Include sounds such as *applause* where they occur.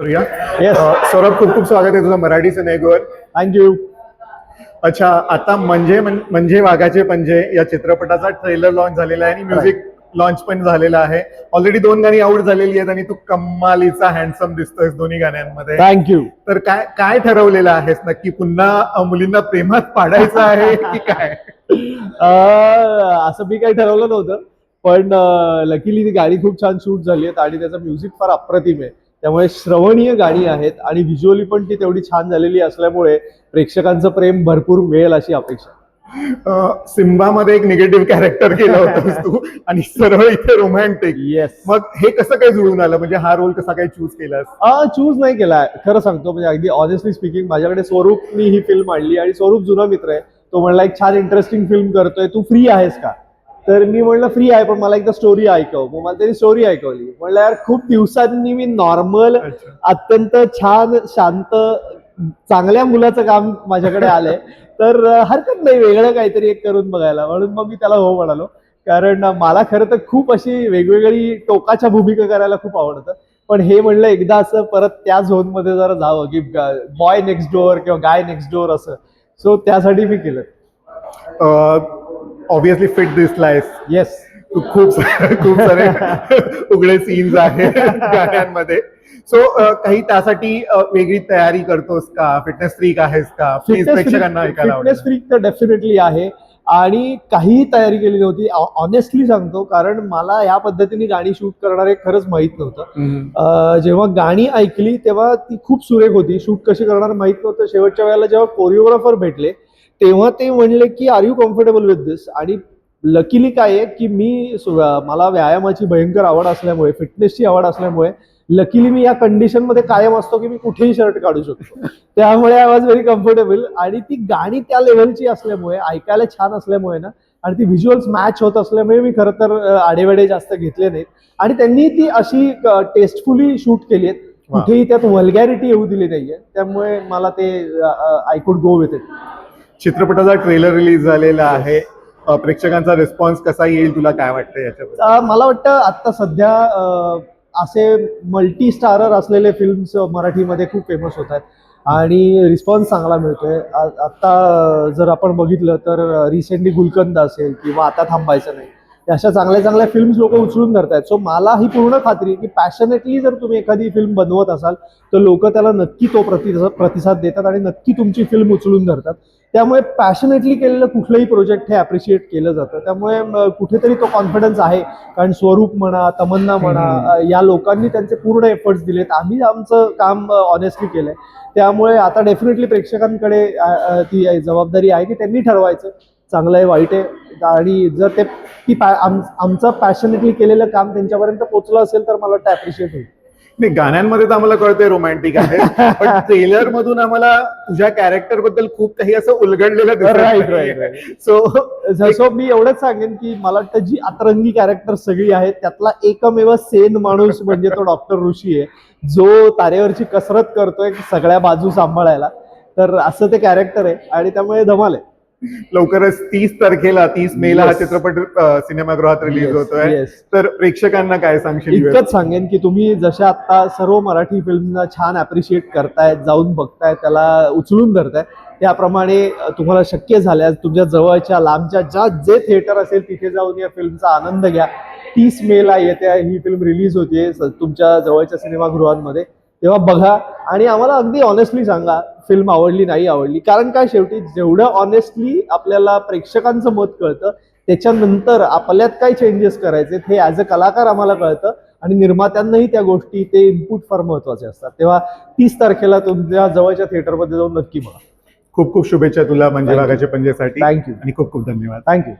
Yes. Saurabh खूप खूप स्वागत आहे तुझं मराठी सिनेगोवर थँक्यू अच्छा आता म्हणजे म्हण- म्हणजे वाघाचे पंजे या चित्रपटाचा ट्रेलर लॉन्च झालेला आहे आणि म्युझिक लॉन्च पण झालेला आहे. ऑलरेडी दोन गाणी आउट झालेली आहेत आणि तू कम्मालीचा हँडसम दिसतोय दोन्ही गाण्यांमध्ये. थँक्यू तर काय काय ठरवलेलं आहेस नक्की? पुन्हा मुलींना प्रेमात पाडायचं आहे *laughs* की काय? असं मी काही ठरवलं नव्हतं. पण लकीली ती गाणी खूप छान शूट झाली आहेत आणि त्याचं म्युझिक फार अप्रतिम आहे. त्यामुळे श्रवणीय गाणी आहेत आणि व्हिज्युअली पण ती तेवढी छान झालेली असल्यामुळे प्रेक्षकांचं प्रेम भरपूर मिळेल अशी अपेक्षा. सिम्बामध्ये एक निगेटिव्ह कॅरेक्टर केलं होतं *laughs* तू आणि सरळ इथे रोमॅन्टिक येस मग हे कसं काय जुळून आलं? म्हणजे हा रोल कसा काय चूज केलास? चूज नाही केलाय खरं सांगतो म्हणजे अगदी ऑनेस्टली स्पीकिंग माझ्याकडे स्वरूपनी ही फिल्म आणली आणि स्वरूप जुना मित्र आहे. तो म्हणला एक छान इंटरेस्टिंग फिल्म करतोय. तू फ्री आहेस का? तर मी म्हणलं फ्री आहे पण मला एकदा स्टोरी ऐकव. मग मला त्यांनी स्टोरी ऐकवली. म्हणलं यार खूप दिवसांनी मी नॉर्मल. अत्यंत छान शांत चांगल्या मुलाचं काम माझ्याकडे आलंय. *laughs* तर हरकत नाही वेगळं काहीतरी एक करून बघायला. म्हणून मग मी त्याला हो म्हणालो. कारण मला खरं तर खूप अशी वेगवेगळी टोकाच्या भूमिका करायला खूप आवडतं. पण हे म्हणलं एकदा असं परत त्या झोनमध्ये जरा जावं की बॉय नेक्स्ट डोअर किंवा गाय नेक्स्ट डोअर असं. सो त्यासाठी मी केलं. ऑब्विसली फिट दिसलायस येस तू खूप सारे खूप *laughs* सारे उघडे सीन्स आहेत *laughs* गाण्यांमध्ये. सो काही त्यासाठी वेगळी तयारी करतोस का? फिटनेस फ्रीक आहेस का? प्रेक्षकांना ऐकायला फिटनेस फ्रीक तर डेफिनेटली आहे. आणि काहीही तयारी केली नव्हती. ऑनेस्टली सांगतो कारण मला या पद्धतीने गाणी शूट करणार हे खरंच माहीत नव्हतं. जेव्हा गाणी ऐकली तेव्हा ती खूप सुरेख होती. शूट कशी करणार माहीत नव्हतं. शेवटच्या वेळेला जेव्हा कोरिओग्राफर भेटले तेव्हा ते म्हणले की are you comfortable with this आणि लकीली काय आहे की मी मला व्यायामाची भयंकर आवड असल्यामुळे फिटनेसची आवड असल्यामुळे लकीली मी या कंडिशनमध्ये कायम असतो की मी कुठेही शर्ट काढू शकतो. *laughs* त्यामुळे आय वॉज व्हेरी कम्फर्टेबल आणि ती गाणी त्या लेवलची असल्यामुळे ऐकायला छान असल्यामुळे ना आणि ती व्हिज्युअल्स मॅच होत असल्यामुळे मी खरं तर आडेवेडे जास्त घेतले नाहीत. आणि त्यांनी ती अशी टेस्टफुली शूट केली आहेत. कुठेही त्यात वल्गॅरिटी येऊ दिली नाहीये. त्यामुळे मला ते I could go with it चित्रपटाचा ट्रेलर रिलीज झालेला आहे. प्रेक्षकांचा रिस्पॉन्स कसा येईल? तुला काय वाटतं याच्याबद्दल? मला वाटतं आत्ता सध्या असे मल्टी स्टारर असलेले फिल्म्स मराठीमध्ये खूप फेमस होत आहेत. आणि रिस्पॉन्स चांगला मिळतोय. आत्ता जर आपण बघितलं तर रिसेंटली गुलकंद असेल किंवा आता थांबायचं नाही. अशा चांगल्या चांगल्या फिल्म्स लोक उचलून धरतायत. सो मला ही पूर्ण खात्री आहे की पॅशनेटली जर तुम्ही एखादी फिल्म बनवत असाल तर लोक त्याला नक्की तो प्रतिसाद प्रतिसाद देतात आणि नक्की तुमची फिल्म उचलून धरतात. त्यामुळे पॅशनेटली केलेलं कुठलंही प्रोजेक्ट हे अप्रिशिएट केलं जातं. त्यामुळे कुठेतरी तो कॉन्फिडन्स आहे. कारण स्वरूप म्हणा तमन्ना म्हणा या लोकांनी त्यांचे पूर्ण एफर्ट्स दिलेत. आम्ही आमचं काम ऑनेस्टली केलंय. त्यामुळे आता डेफिनेटली प्रेक्षकांकडे ती जबाबदारी आहे की त्यांनी ठरवायचं. चांगलं आहे वाईट आहे. आणि जर ते ती पॅ- आम- आमचं पॅशनेटली केलेलं काम त्यांच्यापर्यंत पोहोचलं असेल तर मला वाटतं अप्रिशिएट होईल. नाही गाण्यांमध्ये तर आम्हाला कळतंय रोमॅन्टिक आहे. पण ट्रेलर मधून आम्हाला तुझ्या कॅरेक्टरबद्दल खूप काही असं उलगडलेलं right. सो सो मी एवढंच सांगेन की मला वाटतं जी अतरंगी कॅरेक्टर सगळी आहेत त्यातला एकमेव सेन माणूस म्हणजे तो डॉक्टर ऋषी आहे. जो तारेवरची कसरत करतोय सगळ्या बाजू सांभाळायला. तर असं ते कॅरेक्टर आहे आणि त्यामुळे धमाल आहे. लवकरच तीस तारखेला तीस मेला हा Yes. चित्रपट अ, सिनेमागृहात रिलीज Yes, होतोय yes. तर प्रेक्षकांना काय सांगशील इतकंच सांगेन की तुम्ही जशा आता सर्व मराठी फिल्मना छान अप्रिशिएट करतायत जाऊन बघताय त्याला उचलून धरताय त्याप्रमाणे अ, तुम्हाला शक्य झाल्यास तुमच्या जवळच्या लांबच्या ज्या जे थिएटर असेल तिथे जाऊन या फिल्मचा आनंद घ्या तीस मेला येत्या ही फिल्म रिलीज होते तुमच्या जवळच्या सिनेमागृहांमध्ये तेव्हा बघा आणि आम्हाला अगदी ऑनेस्टली सांगा फिल्म आवडली नाही आवडली. कारण काय शेवटी जेवढं ऑनेस्टली आपल्याला प्रेक्षकांचं मत कळतं त्याच्यानंतर आपल्यात काय चेंजेस करायचे हे ॲज अ कलाकार आम्हाला कळतं आणि निर्मात्यांनाही त्या गोष्टी ते इनपुट फार महत्त्वाचे असतात. तेव्हा तीस तारखेला तुमच्या जवळच्या थिएटरमध्ये जाऊन नक्की बघा. खूप खूप शुभेच्छा तुला म्हणजे. भागाच्या पंजेसाठी. थँक्यू आणि खूप खूप धन्यवाद. थँक्यू